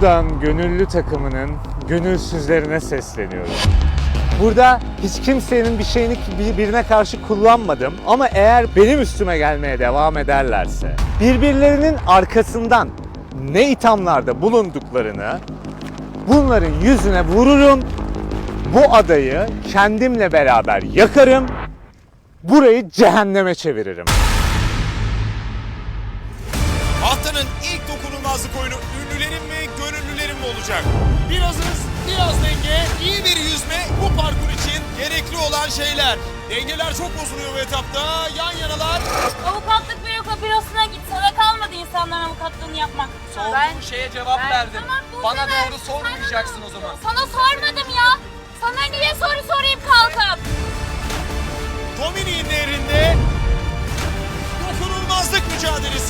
Buradan gönüllü takımının gönülsüzlerine sesleniyorum. Burada hiç kimsenin bir şeyini bir- birine karşı kullanmadım ama eğer benim üstüme gelmeye devam ederlerse birbirlerinin arkasından ne ithamlarda bulunduklarını bunların yüzüne vururum. Bu adayı kendimle beraber yakarım. Burayı cehenneme çeviririm. Haftanın ilk dokunulmazlık oyunu ünlülerin mi olacak? Biraz hız, biraz denge, iyi bir yüzme bu parkur için gerekli olan şeyler. Dengeler çok bozuluyor bu etapta. Yan yanalar. Avukatlık büro bürosuna git. Sana kalmadı insanların avukatlığını yapmak. Sorduğun şeye cevap ben- verdim. Tamam, Bana doğru sormayacaksın o zaman. Sana sormadım ya. Sana niye soru sorayım kalkıp? Dominik'in nehrinde dokunulmazlık mücadelesi.